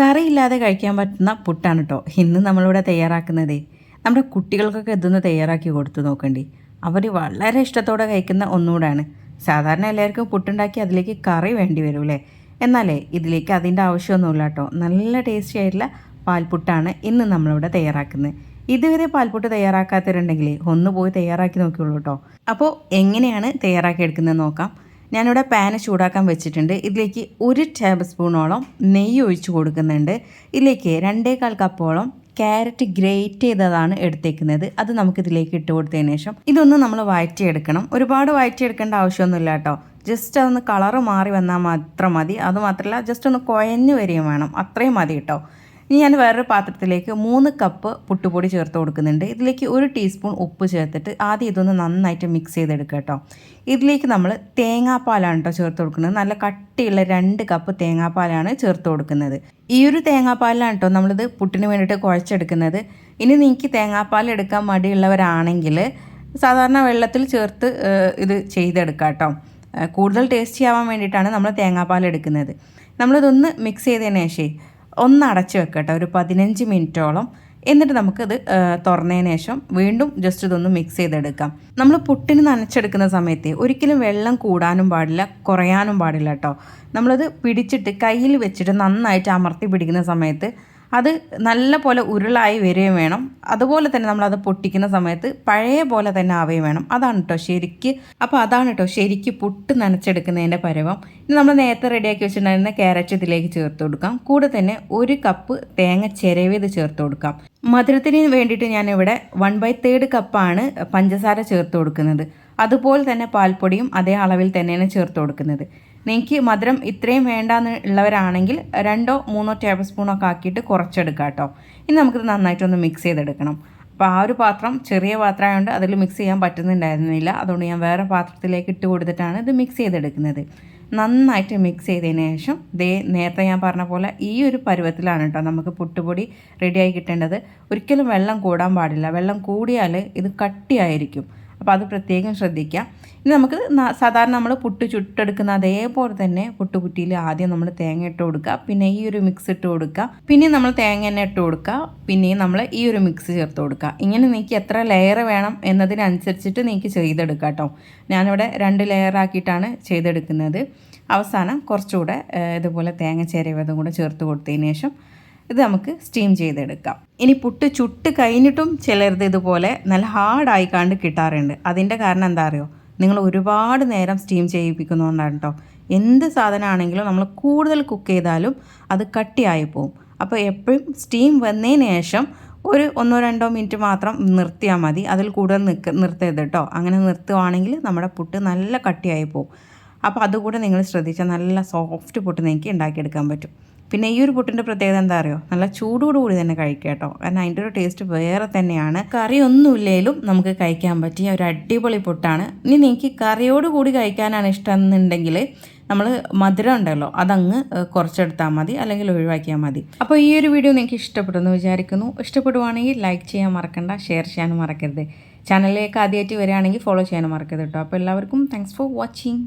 കറിയില്ലാതെ കഴിക്കാൻ പറ്റുന്ന പുട്ടാണ് കേട്ടോ ഇന്ന് നമ്മളിവിടെ തയ്യാറാക്കുന്നത്. നമ്മുടെ കുട്ടികൾക്കൊക്കെ ഇതൊന്ന് തയ്യാറാക്കി കൊടുത്തു നോക്കണ്ടി. അവർ വളരെ ഇഷ്ടത്തോടെ കഴിക്കുന്ന ഒന്നുകൂടാണ്. സാധാരണ എല്ലാവർക്കും പുട്ടുണ്ടാക്കി അതിലേക്ക് കറി വേണ്ടി വരും അല്ലേ എന്നാലേ ഇതിലേക്ക് അതിന്റെ ആവശ്യമൊന്നുമില്ല കേട്ടോ നല്ല ടേസ്റ്റി ആയിട്ടുള്ള പാൽപുട്ടാണ് ഇന്ന് നമ്മളിവിടെ തയ്യാറാക്കുന്നത്. ഇതുവരെ പാൽപുട്ട് തയ്യാറാക്കാത്തവരുണ്ടെങ്കിൽ ഒന്ന് പോയി തയ്യാറാക്കി നോക്കിയുള്ളൂ കേട്ടോ അപ്പോൾ എങ്ങനെയാണ് തയ്യാറാക്കി എടുക്കുന്നത് നോക്കാം. ഞാനിവിടെ പാന് ചൂടാക്കാൻ വെച്ചിട്ടുണ്ട്. ഇതിലേക്ക് ഒരു ടേബിൾ സ്പൂണോളം നെയ്യ് ഒഴിച്ച് കൊടുക്കുന്നുണ്ട്. ഇതിലേക്ക് രണ്ടേകാൽ കപ്പോളം ക്യാരറ്റ് ഗ്രേറ്റ് ചെയ്തതാണ് എടുത്തേക്കുന്നത്. അത് നമുക്ക് ഇതിലേക്ക് ഇട്ട് കൊടുത്തതിന് ശേഷം ഇതൊന്ന് നമ്മൾ വഴറ്റിയെടുക്കണം. ഒരുപാട് വഴറ്റിയെടുക്കേണ്ട ആവശ്യമൊന്നുമില്ല കേട്ടോ. ജസ്റ്റ് അതൊന്ന് കളറ് മാറി വന്നാൽ മാത്രം മതി. അതുമാത്രമല്ല ജസ്റ്റ് ഒന്ന് കുഴഞ്ഞു വരികയും വേണം. അത്രയും മതി കേട്ടോ. ഇനി ഞാൻ വേറൊരു പാത്രത്തിലേക്ക് മൂന്ന് കപ്പ് പുട്ടുപൊടി ചേർത്ത് കൊടുക്കുന്നുണ്ട്. ഇതിലേക്ക് ഒരു ടീസ്പൂൺ ഉപ്പ് ചേർത്തിട്ട് ആദ്യം ഇതൊന്ന് നന്നായിട്ട് മിക്സ് ചെയ്തെടുക്കുക കേട്ടോ. ഇതിലേക്ക് നമ്മൾ തേങ്ങാപ്പാലാണ് കേട്ടോ ചേർത്ത് കൊടുക്കുന്നത്. നല്ല കട്ടിയുള്ള രണ്ട് കപ്പ് തേങ്ങാപ്പാലാണ് ചേർത്ത് കൊടുക്കുന്നത്. ഈ ഒരു തേങ്ങാപ്പാലാണ് കേട്ടോ നമ്മളിത് പുട്ടിന് വേണ്ടിയിട്ട് കുഴച്ചെടുക്കുന്നത്. ഇനി നിങ്ങൾക്ക് തേങ്ങാപ്പാൽ എടുക്കാൻ മടിയുള്ളവരാണെങ്കിൽ സാധാരണ വെള്ളത്തിൽ ചേർത്ത് ഇത് ചെയ്തെടുക്കാം കേട്ടോ. കൂടുതൽ ടേസ്റ്റി ആവാൻ വേണ്ടിയിട്ടാണ് നമ്മൾ തേങ്ങാപ്പാൽ എടുക്കുന്നത്. നമ്മളിതൊന്ന് മിക്സ് ചെയ്തതിന് ശേഷം ഒന്ന് അടച്ച് വെക്കട്ടെ ഒരു പതിനഞ്ച് മിനിറ്റോളം. എന്നിട്ട് നമുക്കത് തുറന്നതിന് ശേഷം വീണ്ടും ജസ്റ്റ് ഇതൊന്ന് മിക്സ് ചെയ്തെടുക്കാം. നമ്മൾ പുട്ടിന് നനച്ചെടുക്കുന്ന സമയത്ത് ഒരിക്കലും വെള്ളം കൂടാനും പാടില്ല കുറയാനും പാടില്ല കേട്ടോ നമ്മളത് പിടിച്ചിട്ട് കയ്യിൽ വെച്ചിട്ട് നന്നായിട്ട് അമർത്തി പിടിക്കുന്ന സമയത്ത് അത് നല്ല പോലെ ഉരുളായി വരികയും വേണം. അതുപോലെ തന്നെ നമ്മളത് പൊട്ടിക്കുന്ന സമയത്ത് പഴയ പോലെ തന്നെ ആവുകയും വേണം. അതാണ് കേട്ടോ ശരിക്ക്. അപ്പോൾ അതാണ് കേട്ടോ ശരിക്ക് പുട്ട് നനച്ചെടുക്കുന്നതിന്റെ പരവം. ഇനി നമ്മൾ നേരത്തെ റെഡിയാക്കി വെച്ചിട്ടുണ്ടായിരുന്ന ക്യാരറ്റ് ഇതിലേക്ക് ചേർത്ത് കൊടുക്കാം. കൂടെ തന്നെ ഒരു കപ്പ് തേങ്ങ ചിരവിയത് ചേർത്ത് കൊടുക്കാം. മധുരത്തിന് വേണ്ടിയിട്ട് ഞാനിവിടെ വൺ ബൈ തേർഡ് കപ്പാണ് പഞ്ചസാര ചേർത്ത് കൊടുക്കുന്നത്. അതുപോലെ തന്നെ പാൽപ്പൊടിയും അതേ അളവിൽ തന്നെയാണ് ചേർത്ത് കൊടുക്കുന്നത്. നിങ്ങൾക്ക് മധുരം ഇത്രയും വേണ്ടാന്ന് ഉള്ളവരാണെങ്കിൽ രണ്ടോ മൂന്നോ ടേബിൾ സ്പൂണൊക്കെ ആക്കിയിട്ട് കുറച്ചെടുക്കാം കേട്ടോ ഇനി നമുക്കിത് നന്നായിട്ടൊന്ന് മിക്സ് ചെയ്തെടുക്കണം. അപ്പോൾ ആ ഒരു പാത്രം ചെറിയ പാത്രമായതുകൊണ്ട് അതിൽ മിക്സ് ചെയ്യാൻ പറ്റുന്നുണ്ടായിരുന്നില്ല. അതുകൊണ്ട് ഞാൻ വേറെ പാത്രത്തിലേക്ക് ഇട്ട് കൊടുത്തിട്ടാണ് ഇത് മിക്സ് ചെയ്തെടുക്കുന്നത്. നന്നായിട്ട് മിക്സ് ചെയ്തതിന് ശേഷം ദേ നേരത്തെ ഞാൻ പറഞ്ഞ പോലെ ഈ ഒരു പരുവത്തിലാണ് കേട്ടോ നമുക്ക് പുട്ടുപൊടി റെഡിയായി കിട്ടേണ്ടത്. ഒരിക്കലും വെള്ളം കൂടാൻ പാടില്ല. വെള്ളം കൂടിയാൽ ഇത് കട്ടിയായിരിക്കും. അപ്പോൾ അത് പ്രത്യേകം ശ്രദ്ധിക്കുക ഇനി നമുക്ക് സാധാരണ നമ്മൾ പുട്ട് ചുട്ടെടുക്കുന്ന അതേപോലെ തന്നെ പുട്ടുകുറ്റിയിൽ ആദ്യം നമ്മൾ തേങ്ങ ഇട്ട് കൊടുക്കുക. പിന്നെ ഈ ഒരു മിക്സ് ഇട്ട് കൊടുക്കുക. പിന്നെ നമ്മൾ തേങ്ങ തന്നെ ഇട്ട് കൊടുക്കുക. പിന്നെയും നമ്മൾ ഈ ഒരു മിക്സ് ചേർത്ത് കൊടുക്കുക. ഇങ്ങനെ നീക്കി എത്ര ലെയർ വേണം എന്നതിനനുസരിച്ചിട്ട് നീക്കി ചെയ്തെടുക്കുക കേട്ടോ. ഞാനിവിടെ രണ്ട് ലെയർ ആക്കിയിട്ടാണ് ചെയ്തെടുക്കുന്നത്. അവസാനം കുറച്ചുകൂടെ ഇതുപോലെ തേങ്ങ ചേരവതും കൂടെ ചേർത്ത് കൊടുത്തതിന് ശേഷം ഇത് നമുക്ക് സ്റ്റീം ചെയ്തെടുക്കാം. ഇനി പുട്ട് ചുട്ട് കഴിഞ്ഞിട്ടും ചിലരുത് ഇതുപോലെ നല്ല ഹാർഡായി കണ്ട് കിട്ടാറുണ്ട്. അതിന്റെ കാരണം എന്താ അറിയോ? നിങ്ങൾ ഒരുപാട് നേരം സ്റ്റീം ചെയ്യിപ്പിക്കുന്നതുകൊണ്ടാണ് കേട്ടോ എന്ത് സാധനമാണെങ്കിലും നമ്മൾ കൂടുതൽ കുക്ക് ചെയ്താലും അത് കട്ടിയായി പോവും. അപ്പോൾ എപ്പോഴും സ്റ്റീം വന്നതിന് ശേഷം ഒരു ഒന്നോ രണ്ടോ മിനിറ്റ് മാത്രം നിർത്തിയാൽ മതി. അതിൽ കൂടുതൽ നിൽക്ക നിർത്തരുത് കേട്ടോ അങ്ങനെ നിർത്തുവാണെങ്കിൽ നമ്മുടെ പുട്ട് നല്ല കട്ടിയായി പോവും. അപ്പോൾ അതുകൂടെ നിങ്ങൾ ശ്രദ്ധിച്ചാൽ നല്ല സോഫ്റ്റ് പുട്ട് നിങ്ങൾക്ക് ഉണ്ടാക്കിയെടുക്കാൻ പറ്റും. പിന്നെ ഈ ഒരു പുട്ടിന്റെ പ്രത്യേകത എന്താ അറിയോ? നല്ല ചൂടോടുകൂടി തന്നെ കഴിക്കുക കേട്ടോ. കാരണം അതിന്റെ ഒരു ടേസ്റ്റ് വേറെ തന്നെയാണ്. കറി ഒന്നുമില്ലേലും നമുക്ക് കഴിക്കാൻ പറ്റിയ ഒരു അടിപൊളി പുട്ടാണ്. ഇനി നിങ്ങൾക്ക് കറിയോട് കൂടി കഴിക്കാനാണ് ഇഷ്ടം എന്നുണ്ടെങ്കിൽ നമ്മൾ മധുരം ഉണ്ടല്ലോ അതങ്ങ് കുറച്ചെടുത്താൽ മതി അല്ലെങ്കിൽ ഒഴിവാക്കിയാൽ മതി. അപ്പോൾ ഈ ഒരു വീഡിയോ നിങ്ങൾക്ക് ഇഷ്ടപ്പെടുന്നു വിചാരിക്കുന്നു. ഇഷ്ടപ്പെടുവാണെങ്കിൽ ലൈക്ക് ചെയ്യാൻ മറക്കണ്ട ഷെയർ ചെയ്യാനും മറക്കരുത്. ചാനലിലേക്ക് ആദ്യമായിട്ട് വരികയാണെങ്കിൽ ഫോളോ ചെയ്യാനും മറക്കരുത് കേട്ടോ. അപ്പോൾ എല്ലാവർക്കും താങ്ക്സ് ഫോർ വാച്ചിങ്